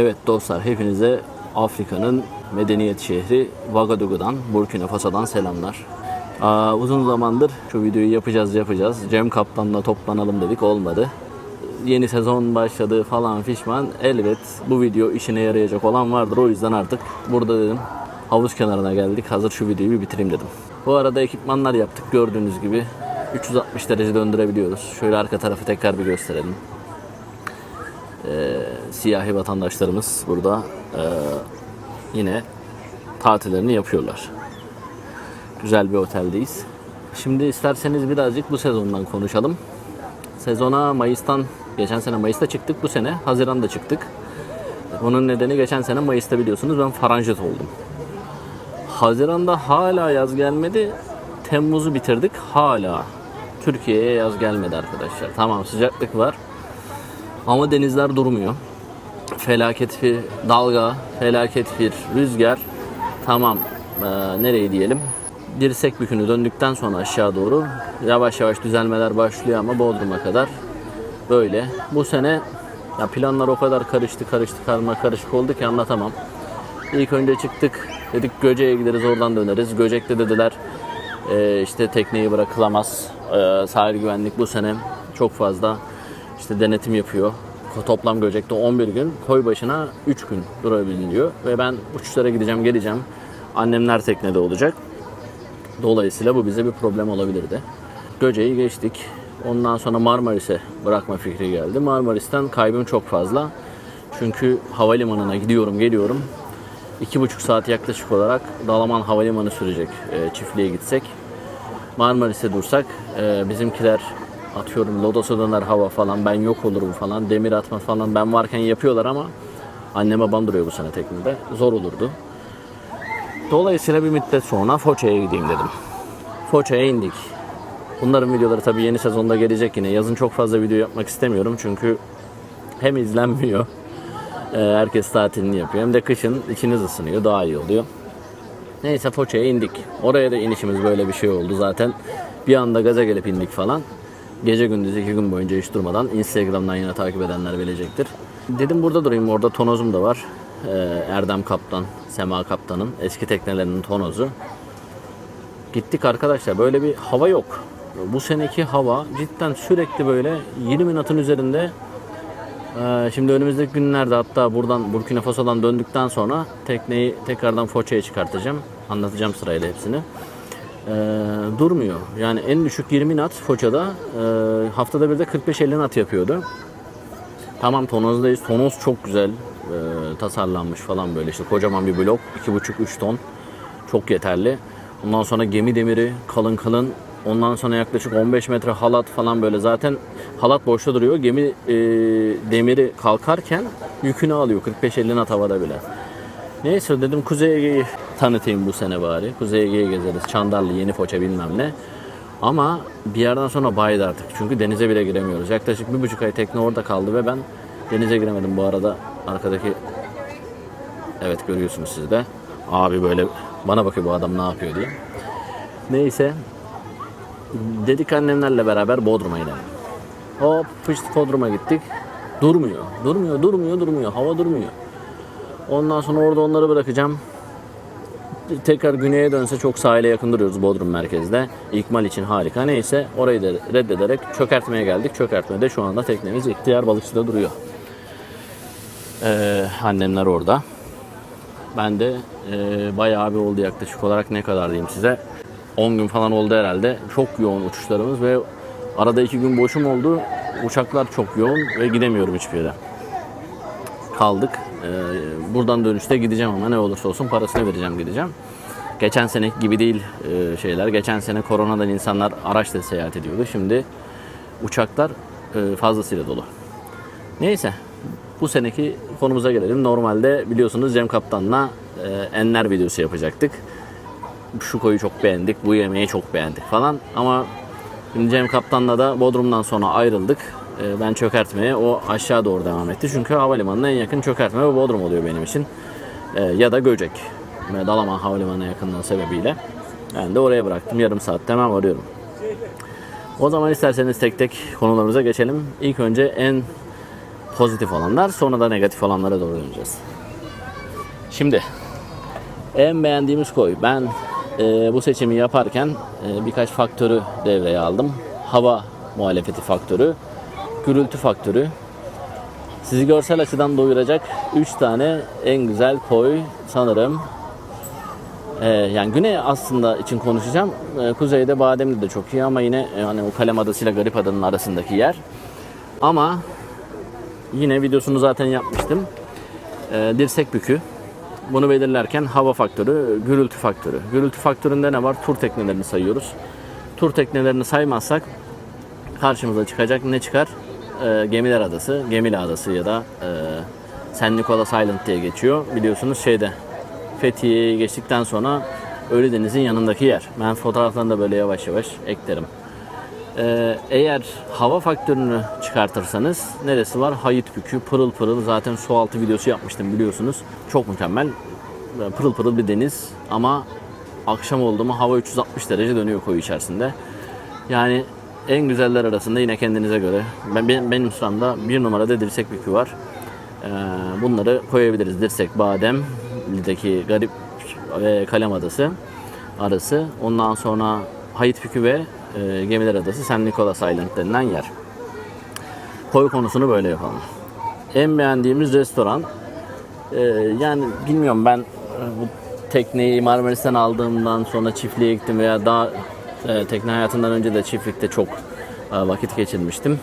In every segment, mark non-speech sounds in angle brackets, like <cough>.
Evet dostlar hepinize Afrika'nın medeniyet şehri Ouagadougou'dan, Burkina Faso'dan selamlar. Aa, uzun zamandır şu videoyu yapacağız yapacağız. Cem Kaptan'la toplanalım dedik olmadı. Yeni sezon başladı falan fişman. Elbet bu video işine yarayacak olan vardır. O yüzden artık burada dedim havuz kenarına geldik. Hazır şu videoyu bir bitireyim dedim. Bu arada ekipmanlar yaptık gördüğünüz gibi. 360 derece döndürebiliyoruz. Şöyle arka tarafı tekrar bir gösterelim siyahi vatandaşlarımız burada e, yine tatillerini yapıyorlar. Güzel bir oteldeyiz. Şimdi isterseniz birazcık bu sezondan konuşalım. Sezona Mayıs'tan, geçen sene Mayıs'ta çıktık, bu sene Haziran'da çıktık. Bunun nedeni geçen sene Mayıs'ta biliyorsunuz ben faranjit oldum. Haziran'da hala yaz gelmedi. Temmuz'u bitirdik. Hala Türkiye'ye yaz gelmedi arkadaşlar. Tamam sıcaklık var. Ama denizler durmuyor. Felaket bir dalga, felaket bir rüzgar. Tamam, eee nereye diyelim? Dirsek bükünü döndükten sonra aşağı doğru yavaş yavaş düzelmeler başlıyor ama Bodrum'a kadar böyle. Bu sene ya planlar o kadar karıştı karıştı karma karışık oldu ki anlatamam. İlk önce çıktık dedik Göce'ye gideriz oradan döneriz. Göcek'te dediler eee, işte tekneyi bırakılamaz. Eee, sahil güvenlik bu sene çok fazla işte denetim yapıyor. Toplam Göcek'te 11 gün, koy başına 3 gün durabiliyor. Ve ben uçuşlara gideceğim, geleceğim. Annemler teknede olacak. Dolayısıyla bu bize bir problem olabilirdi. Göce'yi geçtik. Ondan sonra Marmaris'e bırakma fikri geldi. Marmaris'ten kaybım çok fazla. Çünkü havalimanına gidiyorum, geliyorum. İki buçuk saat yaklaşık olarak Dalaman Havalimanı sürecek e, çiftliğe gitsek. Marmaris'e dursak e, bizimkiler atıyorum Lodos'a döner hava falan ben yok olurum falan demir atma falan ben varken yapıyorlar ama annem babam duruyor bu sene teknede zor olurdu. Dolayısıyla bir müddet sonra Foça'ya gideyim dedim. Foça'ya indik. Bunların videoları tabii yeni sezonda gelecek yine. Yazın çok fazla video yapmak istemiyorum çünkü hem izlenmiyor e, herkes tatilini yapıyor hem de kışın içiniz ısınıyor daha iyi oluyor. Neyse Foça'ya indik. Oraya da inişimiz böyle bir şey oldu zaten. Bir anda gaza gelip indik falan. Gece gündüz iki gün boyunca hiç durmadan Instagram'dan yine takip edenler bilecektir. Dedim burada durayım orada tonozum da var. Ee, Erdem Kaptan, Sema Kaptan'ın eski teknelerinin tonozu. Gittik arkadaşlar böyle bir hava yok. Bu seneki hava cidden sürekli böyle 20 knot'un üzerinde ee, Şimdi önümüzdeki günlerde hatta buradan Burkina Faso'dan döndükten sonra tekneyi tekrardan Foça'ya çıkartacağım. Anlatacağım sırayla hepsini. Ee, durmuyor. Yani en düşük 20 knot Foça'da e, haftada bir de 45-50 knot yapıyordu. Tamam tonozdayız. Tonoz çok güzel e, tasarlanmış falan böyle işte kocaman bir blok 2,5-3 ton çok yeterli. Ondan sonra gemi demiri kalın kalın Ondan sonra yaklaşık 15 metre halat falan böyle zaten halat boşta duruyor. Gemi e, demiri kalkarken yükünü alıyor 45-50 knot havada bile. Neyse dedim Kuzey tanıtayım bu sene bari. Kuzey Ege'yi gezeriz. Çandarlı, Yeni Foça bilmem ne. Ama bir yerden sonra baydı artık. Çünkü denize bile giremiyoruz. Yaklaşık bir buçuk ay tekne orada kaldı ve ben denize giremedim bu arada. Arkadaki evet görüyorsunuz siz de. Abi böyle bana bakıyor bu adam ne yapıyor diye. Neyse dedik annemlerle beraber Bodrum'a gidelim. Hop fışt Bodrum'a gittik. Durmuyor. Durmuyor, durmuyor, durmuyor. Hava durmuyor. Ondan sonra orada onları bırakacağım. Tekrar güneye dönse çok sahile yakın duruyoruz Bodrum merkezde. İkmal için harika. Neyse orayı da reddederek çökertmeye geldik. Çökertmede şu anda teknemiz ihtiyar balıkçıda duruyor. Ee, annemler orada. Ben de e, bayağı bir oldu yaklaşık olarak ne kadar diyeyim size. 10 gün falan oldu herhalde. Çok yoğun uçuşlarımız ve arada 2 gün boşum oldu. Uçaklar çok yoğun ve gidemiyorum hiçbir yere. Kaldık. Ee, buradan dönüşte gideceğim ama ne olursa olsun parasını vereceğim gideceğim. Geçen sene gibi değil e, şeyler. Geçen sene koronadan insanlar araçla seyahat ediyordu. Şimdi uçaklar e, fazlasıyla dolu. Neyse bu seneki konumuza gelelim. Normalde biliyorsunuz Cem Kaptan'la e, enler videosu yapacaktık şu koyu çok beğendik, bu yemeği çok beğendik falan. Ama şimdi Cem Kaptan'la da Bodrum'dan sonra ayrıldık. Ee, Ben çökertmeye, o aşağı doğru devam etti. Çünkü havalimanına en yakın çökertme ve Bodrum oluyor benim için. Ee, Ya da Göcek. Dalaman Havalimanı'na yakınlığı sebebiyle. Ben de oraya bıraktım. Yarım saatte hemen varıyorum. O zaman isterseniz tek tek konularımıza geçelim. İlk önce en pozitif olanlar. Sonra da negatif olanlara doğru döneceğiz. Şimdi en beğendiğimiz koy. Ben e, bu seçimi yaparken e, birkaç faktörü devreye aldım. Hava muhalefeti faktörü, gürültü faktörü. Sizi görsel açıdan doyuracak 3 tane en güzel koy sanırım. Ee, yani güney aslında için konuşacağım. Ee, kuzeyde Bademli de çok iyi ama yine e, hani o Kalem Adası ile Garip Ada'nın arasındaki yer. Ama yine videosunu zaten yapmıştım. Ee, dirsek bükü. Bunu belirlerken hava faktörü, gürültü faktörü. Gürültü faktöründe ne var? Tur teknelerini sayıyoruz. Tur teknelerini saymazsak karşımıza çıkacak ne çıkar? Ee, Gemiler Adası, Gemili Adası ya da e, San Nicolas Island diye geçiyor. Biliyorsunuz şeyde Fethiye'yi geçtikten sonra Ölüdeniz'in yanındaki yer. Ben fotoğraflarını da böyle yavaş yavaş eklerim. Ee, eğer hava faktörünü çıkartırsanız neresi var? Hayıt Bükü, pırıl pırıl. Zaten su altı videosu yapmıştım biliyorsunuz. Çok mükemmel. Pırıl pırıl bir deniz ama akşam oldu mu hava 360 derece dönüyor koyu içerisinde. Yani en güzeller arasında yine kendinize göre. Ben, benim, benim sıramda bir numarada Dirsek Bükü var. Ee, bunları koyabiliriz. Dirsek, Badem, Li'deki Garip ve Kalem Adası arası. Ondan sonra Hayit Bükü ve e, Gemiler Adası San Nicolas Island denilen yer. Koy konusunu böyle yapalım. En beğendiğimiz restoran e, yani bilmiyorum ben e, bu tekneyi Marmaris'ten aldığımdan sonra çiftliğe gittim veya daha e, tekne hayatından önce de çiftlikte çok e, vakit geçirmiştim.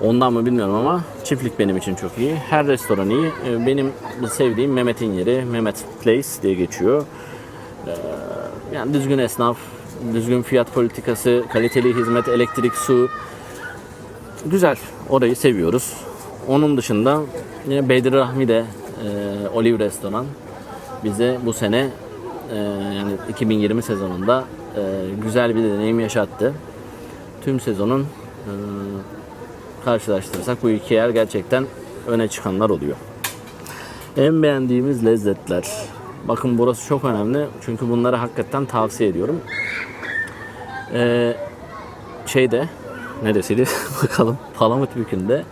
Ondan mı bilmiyorum ama çiftlik benim için çok iyi. Her restoran iyi. E, Benim sevdiğim Mehmet'in yeri. Mehmet Place diye geçiyor. E, Yani düzgün esnaf, düzgün fiyat politikası, kaliteli hizmet, elektrik, su. Güzel. Orayı seviyoruz. Onun dışında yine Bedir Rahmi de e, Olive Restoran bize bu sene e, yani 2020 sezonunda e, güzel bir deneyim yaşattı. Tüm sezonun e, karşılaştırırsak bu iki yer gerçekten öne çıkanlar oluyor. En beğendiğimiz lezzetler. Bakın burası çok önemli çünkü bunları hakikaten tavsiye ediyorum. Ee, şeyde neresiydi <laughs> bakalım Palamut Bükü'nde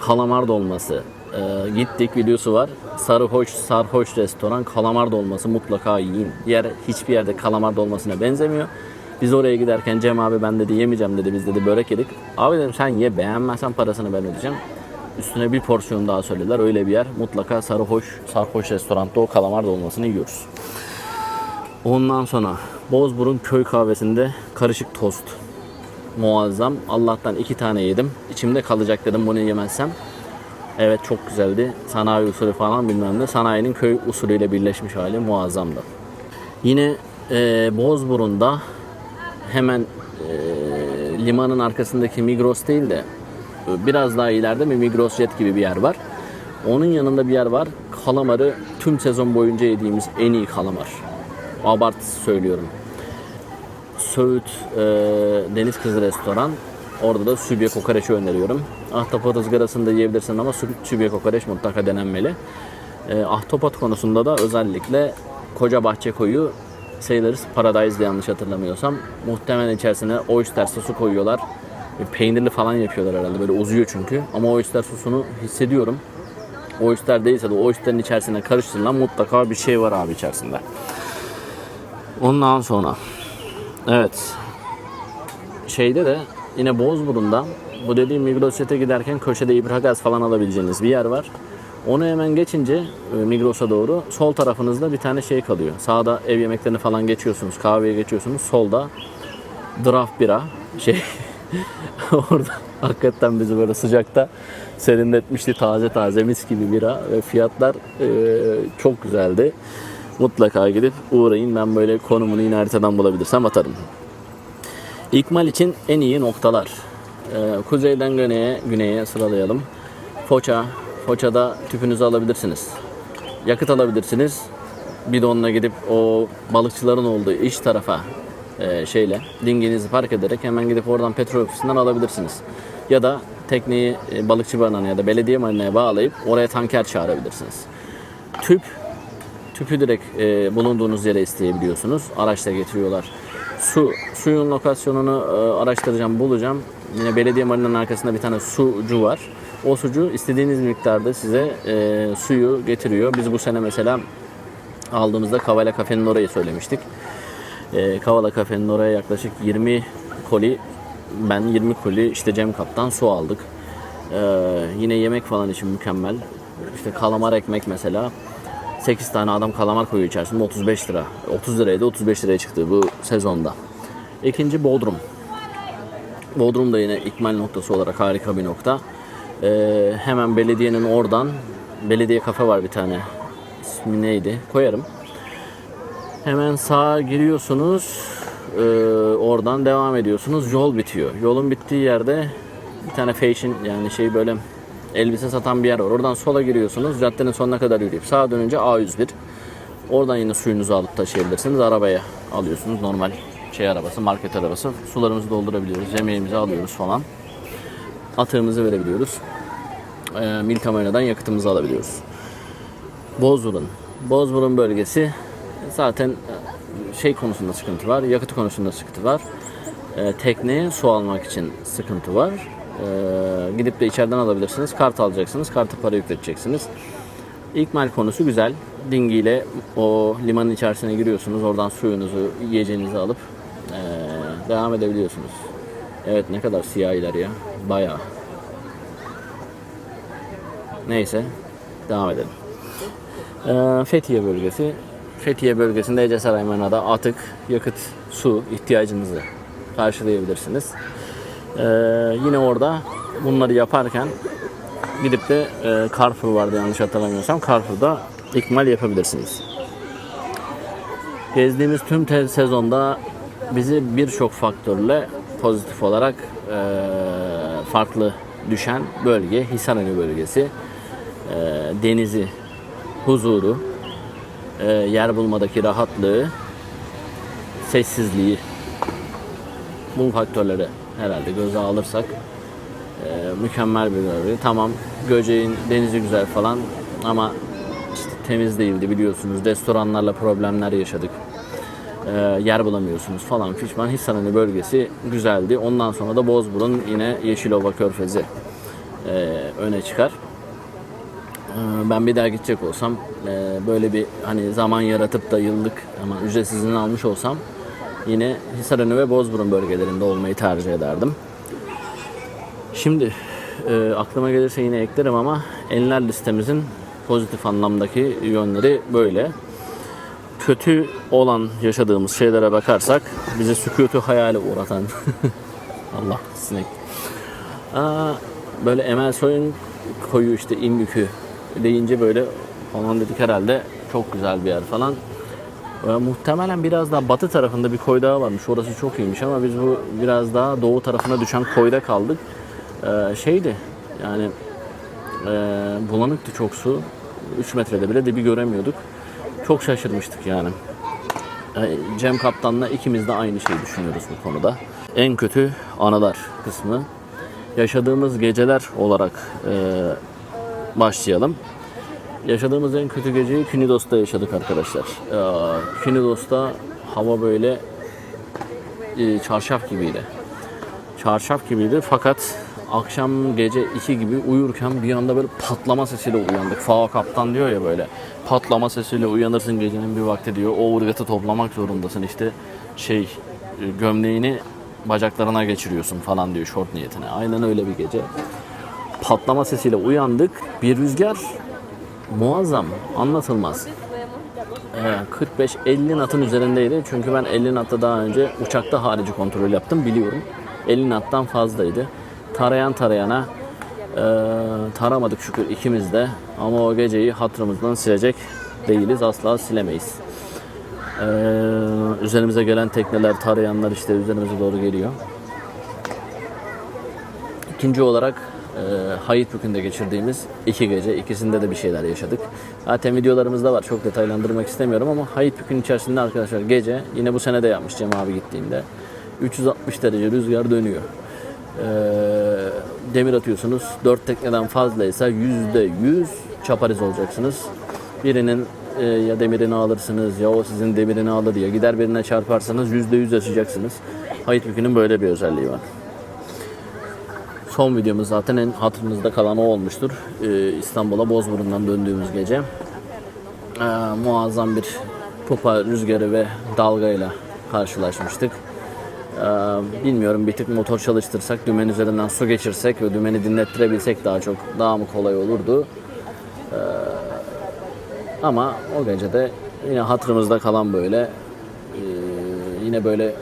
kalamar dolması. Ee, gittik videosu var. Sarıhoş Sarhoş restoran kalamar dolması mutlaka yiyin. Diğer hiçbir yerde kalamar dolmasına benzemiyor. Biz oraya giderken Cem abi ben dedi yemeyeceğim dedi biz dedi börek yedik. Abi dedim sen ye beğenmezsen parasını ben ödeyeceğim. Üstüne bir porsiyon daha söylediler. Öyle bir yer. Mutlaka Sarıhoş, Sarhoş restoranda o kalamar dolmasını yiyoruz. Ondan sonra Bozburun köy kahvesinde karışık tost. Muazzam. Allah'tan iki tane yedim. İçimde kalacak dedim bunu yemezsem. Evet çok güzeldi. Sanayi usulü falan bilmem ne. Sanayinin köy usulüyle birleşmiş hali muazzamdı. Yine e, Bozburun'da hemen e, limanın arkasındaki Migros değil de e, biraz daha ileride bir Migros Jet gibi bir yer var. Onun yanında bir yer var. Kalamarı tüm sezon boyunca yediğimiz en iyi kalamar. Abart söylüyorum. Söğüt e, Deniz Kızı Restoran. Orada da sübye kokoreçi öneriyorum. Ahtapot ızgarasını da yiyebilirsin ama sü- sübye kokoreç mutlaka denenmeli. E, ahtapot konusunda da özellikle Koca Bahçe Koyu Sailors Paradise'de yanlış hatırlamıyorsam. Muhtemelen içerisine oyster sosu koyuyorlar. Peynirli falan yapıyorlar herhalde. Böyle uzuyor çünkü. Ama oyster sosunu hissediyorum. Oyster değilse de oyster'in içerisine karıştırılan mutlaka bir şey var abi içerisinde. Ondan sonra evet şeyde de yine Bozburun'da bu dediğim Migros Jet'e giderken köşede İbragaz falan alabileceğiniz bir yer var. Onu hemen geçince e, Migros'a doğru sol tarafınızda bir tane şey kalıyor. Sağda ev yemeklerini falan geçiyorsunuz, kahveye geçiyorsunuz. Solda draft bira şey <laughs> orada hakikaten bizi böyle sıcakta serinletmişti taze taze mis gibi bira ve fiyatlar e, çok güzeldi. Mutlaka gidip uğrayın. Ben böyle konumunu yine haritadan bulabilirsem atarım. İkmal için en iyi noktalar. Ee, kuzeyden güneye, güneye sıralayalım. Foça. Foça'da tüpünüzü alabilirsiniz. Yakıt alabilirsiniz. Bidonla gidip o balıkçıların olduğu iş tarafa e, şeyle dinginizi park ederek hemen gidip oradan petrol ofisinden alabilirsiniz. Ya da tekneyi e, balıkçı barınağına ya da belediye marinaya bağlayıp oraya tanker çağırabilirsiniz. Tüp Tüpü direkt e, bulunduğunuz yere isteyebiliyorsunuz. Araçla getiriyorlar. Su, suyun lokasyonunu e, araştıracağım, bulacağım. Yine belediye marinanın arkasında bir tane sucu var. O sucu istediğiniz miktarda size e, suyu getiriyor. Biz bu sene mesela aldığımızda Kavala Kafe'nin orayı söylemiştik. E, Kavala Kafe'nin oraya yaklaşık 20 koli ben 20 koli işte Cem Kap'tan su aldık. E, yine yemek falan için mükemmel. İşte kalamar ekmek mesela 8 tane adam kalamar koyuyor içerisinde 35 lira. 30 liraydı 35 liraya çıktı bu sezonda. İkinci Bodrum. Bodrum da yine ikmal noktası olarak harika bir nokta. Ee, hemen belediyenin oradan belediye kafe var bir tane. İsmi neydi? Koyarım. Hemen sağa giriyorsunuz. Ee, oradan devam ediyorsunuz. Yol bitiyor. Yolun bittiği yerde bir tane fashion yani şey böyle elbise satan bir yer var. Oradan sola giriyorsunuz. Caddenin sonuna kadar yürüyüp sağa dönünce A101. Oradan yine suyunuzu alıp taşıyabilirsiniz. Arabaya alıyorsunuz. Normal şey arabası, market arabası. Sularımızı doldurabiliyoruz. Yemeğimizi alıyoruz falan. Atığımızı verebiliyoruz. Ee, Milkamara'dan yakıtımızı alabiliyoruz. Bozburun. Bozburun bölgesi zaten e, şey konusunda sıkıntı var. Yakıt konusunda sıkıntı var. Ee, tekneye su almak için sıkıntı var. Ee, gidip de içeriden alabilirsiniz. Kart alacaksınız. Kartı para yükleteceksiniz. İkmal konusu güzel. Dingiyle o limanın içerisine giriyorsunuz. Oradan suyunuzu, yiyeceğinizi alıp eee, devam edebiliyorsunuz. Evet ne kadar siyahiler ya. Bayağı. Neyse. Devam edelim. Eee, Fethiye bölgesi. Fethiye bölgesinde Ece Saraymana'da atık, yakıt, su ihtiyacınızı karşılayabilirsiniz. Eee, yine orada bunları yaparken gidip de e, Carrefour vardı yanlış hatırlamıyorsam. Carrefour'da ikmal yapabilirsiniz. Gezdiğimiz tüm sezonda bizi birçok faktörle pozitif olarak e, farklı düşen bölge Hisarönü bölgesi. E, denizi, huzuru, e, yer bulmadaki rahatlığı, sessizliği bu faktörleri herhalde göze alırsak e, mükemmel bir bölge. Tamam Göceğin denizi güzel falan ama işte temiz değildi biliyorsunuz. Restoranlarla problemler yaşadık. E, yer bulamıyorsunuz falan fişman. Hisarönü bölgesi güzeldi. Ondan sonra da Bozburun yine Yeşilova Körfezi e, öne çıkar. E, Ben bir daha gidecek olsam e, böyle bir hani zaman yaratıp da yıllık ama ücretsiz izin almış olsam yine Hisarönü ve Bozburun bölgelerinde olmayı tercih ederdim. Şimdi e, aklıma gelirse yine eklerim ama enler listemizin pozitif anlamdaki yönleri böyle. Kötü olan yaşadığımız şeylere bakarsak bizi sükutu hayale uğratan <laughs> Allah sinek. Aa, böyle Emel Soy'un koyu işte İmbükü deyince böyle falan dedik herhalde çok güzel bir yer falan. Ee, muhtemelen biraz daha batı tarafında bir koy daha varmış. Orası çok iyiymiş ama biz bu biraz daha doğu tarafına düşen koyda kaldık. Ee, şeydi yani e, bulanıktı çok su. 3 metrede bile dibi göremiyorduk. Çok şaşırmıştık yani. Ee, Cem Kaptan'la ikimiz de aynı şeyi düşünüyoruz bu konuda. En kötü anılar kısmı. Yaşadığımız geceler olarak e, başlayalım. Yaşadığımız en kötü geceyi Künidos'ta yaşadık arkadaşlar. Ee, Künidos'ta hava böyle e, çarşaf gibiydi. Çarşaf gibiydi fakat akşam gece 2 gibi uyurken bir anda böyle patlama sesiyle uyandık. Fao kaptan diyor ya böyle patlama sesiyle uyanırsın gecenin bir vakti diyor. O ırgatı toplamak zorundasın işte şey e, gömleğini bacaklarına geçiriyorsun falan diyor şort niyetine. Aynen öyle bir gece. Patlama sesiyle uyandık. Bir rüzgar muazzam, anlatılmaz. Ee, 45-50 natın üzerindeydi. Çünkü ben 50 natta daha önce uçakta harici kontrol yaptım biliyorum. 50 nattan fazlaydı. Tarayan tarayana e, taramadık şükür ikimiz de. Ama o geceyi hatırımızdan silecek değiliz. Asla silemeyiz. Ee, üzerimize gelen tekneler, tarayanlar işte üzerimize doğru geliyor. İkinci olarak Hayitbükü'nde geçirdiğimiz iki gece. ikisinde de bir şeyler yaşadık. Zaten videolarımızda var. Çok detaylandırmak istemiyorum ama Hayitbükü'nün içerisinde arkadaşlar gece yine bu sene de yapmış Cem abi gittiğinde 360 derece rüzgar dönüyor. E, demir atıyorsunuz. 4 tekneden fazlaysa %100 çapariz olacaksınız. Birinin e, ya demirini alırsınız ya o sizin demirini alır ya gider birine çarparsanız %100 yaşayacaksınız. Hayitbükü'nün böyle bir özelliği var. Son videomuz zaten en hatırınızda kalan o olmuştur. Ee, İstanbul'a Bozburun'dan döndüğümüz gece. Ee, muazzam bir pupa rüzgarı ve dalgayla karşılaşmıştık. Ee, bilmiyorum bir tık motor çalıştırsak, dümen üzerinden su geçirsek ve dümeni dinlettirebilsek daha çok daha mı kolay olurdu. Ee, ama o gece de yine hatırımızda kalan böyle ee, yine böyle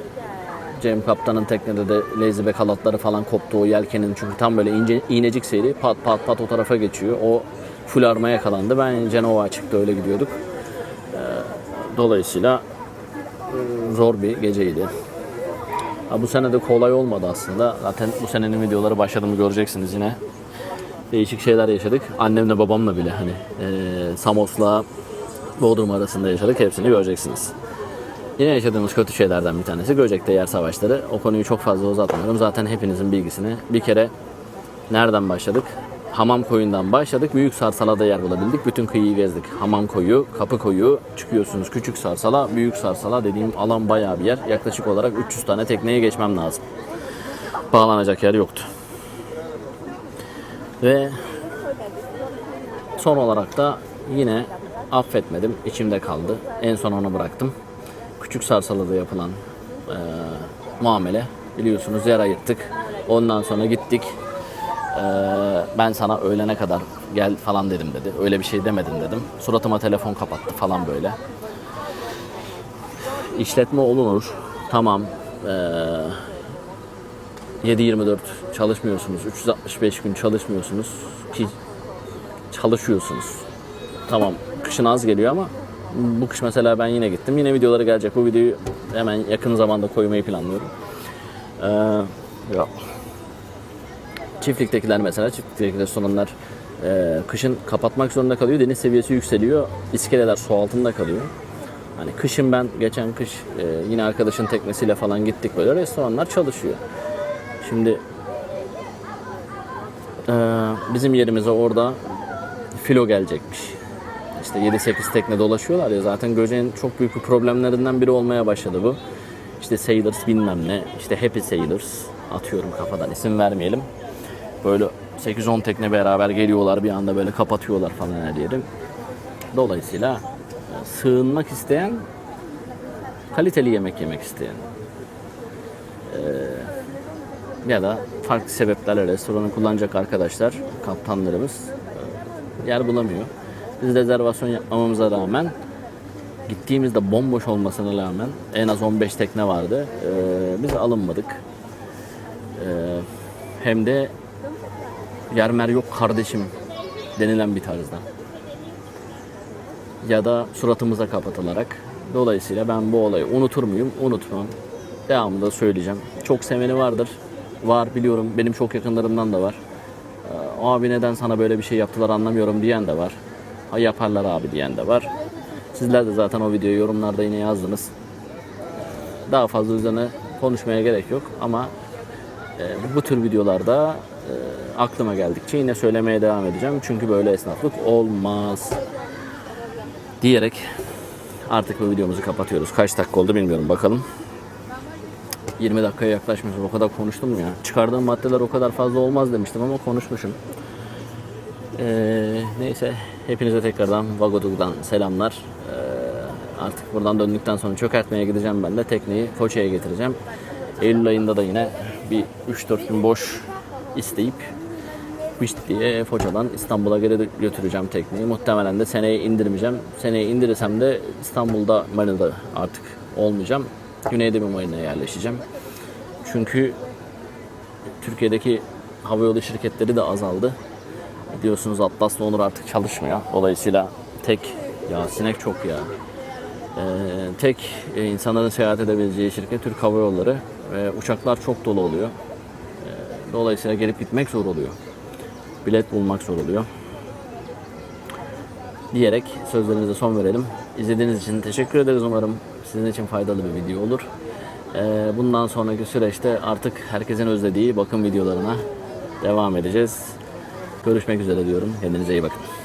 Cem Kaptan'ın teknede de lazy back halatları falan koptu o yelkenin çünkü tam böyle ince, iğnecik seyri pat pat pat o tarafa geçiyor. O full arma yakalandı. Ben Cenova çıktı öyle gidiyorduk. Ee, dolayısıyla e, zor bir geceydi. Ha, bu sene de kolay olmadı aslında. Zaten bu senenin videoları başladığımı göreceksiniz yine. Değişik şeyler yaşadık. Annemle babamla bile hani e, Samos'la Bodrum arasında yaşadık. Hepsini göreceksiniz. Yine yaşadığımız kötü şeylerden bir tanesi Göcek'te yer savaşları. O konuyu çok fazla uzatmıyorum. Zaten hepinizin bilgisini. Bir kere nereden başladık? Hamam koyundan başladık. Büyük Sarsala'da yer bulabildik. Bütün kıyıyı gezdik. Hamam koyu, kapı koyu, çıkıyorsunuz küçük Sarsala, büyük Sarsala dediğim alan bayağı bir yer. Yaklaşık olarak 300 tane tekneye geçmem lazım. Bağlanacak yer yoktu. Ve son olarak da yine affetmedim. içimde kaldı. En son onu bıraktım. Küçük Sarsalı'da yapılan eee, muamele biliyorsunuz yer ayırttık. Ondan sonra gittik. Eee, ben sana öğlene kadar gel falan dedim dedi. Öyle bir şey demedim dedim. Suratıma telefon kapattı falan böyle. İşletme olunur. Tamam. Eee 7-24 çalışmıyorsunuz. 365 gün çalışmıyorsunuz ki çalışıyorsunuz. Tamam kışın az geliyor ama bu kış mesela ben yine gittim. Yine videoları gelecek. Bu videoyu hemen yakın zamanda koymayı planlıyorum. Ee, ya. Çiftliktekiler mesela çiftlikteki restoranlar e, kışın kapatmak zorunda kalıyor. Deniz seviyesi yükseliyor. İskeleler su altında kalıyor. Hani kışın ben geçen kış e, yine arkadaşın teknesiyle falan gittik böyle restoranlar çalışıyor. Şimdi e, bizim yerimize orada filo gelecekmiş. İşte 7-8 tekne dolaşıyorlar ya zaten Göce'nin çok büyük bir problemlerinden biri olmaya başladı bu. İşte Sailors bilmem ne, işte Happy Sailors atıyorum kafadan isim vermeyelim. Böyle 8-10 tekne beraber geliyorlar bir anda böyle kapatıyorlar falan her yeri. Dolayısıyla e, sığınmak isteyen kaliteli yemek yemek isteyen e, ya da farklı sebeplerle restoranı kullanacak arkadaşlar, kaptanlarımız e, yer bulamıyor. Biz rezervasyon yapmamamıza rağmen gittiğimizde bomboş olmasına rağmen en az 15 tekne vardı. E, biz alınmadık. E, hem de yer mer yok kardeşim denilen bir tarzda. Ya da suratımıza kapatılarak. Dolayısıyla ben bu olayı unutur muyum? Unutmam. Devamında söyleyeceğim. Çok seveni vardır. Var biliyorum. Benim çok yakınlarımdan da var. Ee, Abi neden sana böyle bir şey yaptılar anlamıyorum diyen de var. Yaparlar abi diyen de var. Sizler de zaten o videoyu yorumlarda yine yazdınız. Daha fazla üzerine konuşmaya gerek yok ama e, bu tür videolarda e, aklıma geldikçe yine söylemeye devam edeceğim. Çünkü böyle esnaflık olmaz. Diyerek artık bu videomuzu kapatıyoruz. Kaç dakika oldu bilmiyorum bakalım. 20 dakikaya yaklaşmışız. O kadar konuştum ya? Çıkardığım maddeler o kadar fazla olmaz demiştim ama konuşmuşum. Ee, neyse hepinize tekrardan Vagodug'dan selamlar. Ee, artık buradan döndükten sonra çökertmeye gideceğim ben de. Tekneyi Foça'ya getireceğim. Eylül ayında da yine bir 3-4 gün boş isteyip Pişt diye Foça'dan İstanbul'a geri götüreceğim tekneyi. Muhtemelen de seneye indirmeyeceğim. Seneye indirirsem de İstanbul'da marinada artık olmayacağım. Güneyde bir marinaya yerleşeceğim. Çünkü Türkiye'deki havayolu şirketleri de azaldı. Biliyorsunuz Atlas'la Onur artık çalışmıyor. Dolayısıyla tek, ya sinek çok ya. Ee, tek e, insanların seyahat edebileceği şirket Türk Hava Yolları. Ve uçaklar çok dolu oluyor. Ee, dolayısıyla gelip gitmek zor oluyor. Bilet bulmak zor oluyor. Diyerek sözlerimize son verelim. İzlediğiniz için teşekkür ederiz umarım. Sizin için faydalı bir video olur. Ee, bundan sonraki süreçte artık herkesin özlediği bakım videolarına devam edeceğiz. Görüşmek üzere diyorum. Kendinize iyi bakın.